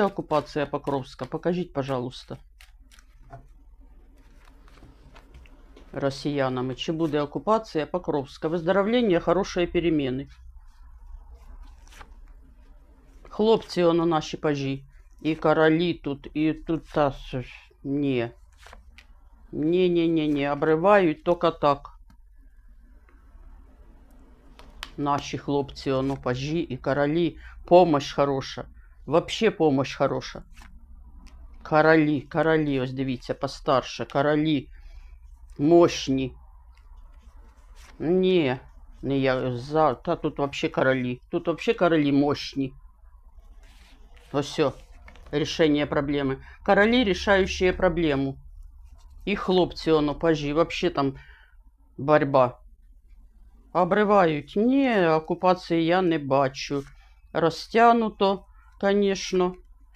оккупация Покровска? Покажіть, пожалуйста. Росіянами. Чи буде окупація Покровська? Виздоровлення, хорошої переміни. Хлопці, воно наші пажі. І королі тут, і тут та ж- ні. Ні, ні, ні, ні, обривають тільки так. Наші хлопці, воно пажі і королі. Помощь хороша. Вообще помощь хороша. Королі, королі, ось дивіться, постарше, королі. Мощні. Ні, не я за. Та тут вообще королі. Тут вообще королі мощні. Ось все. Решение проблеми. Королі, решающие проблему. І хлопці, воно, пажі. Вообще там борьба. Обривають. Ні, окупації я не бачу. Розтягнуто, звісно.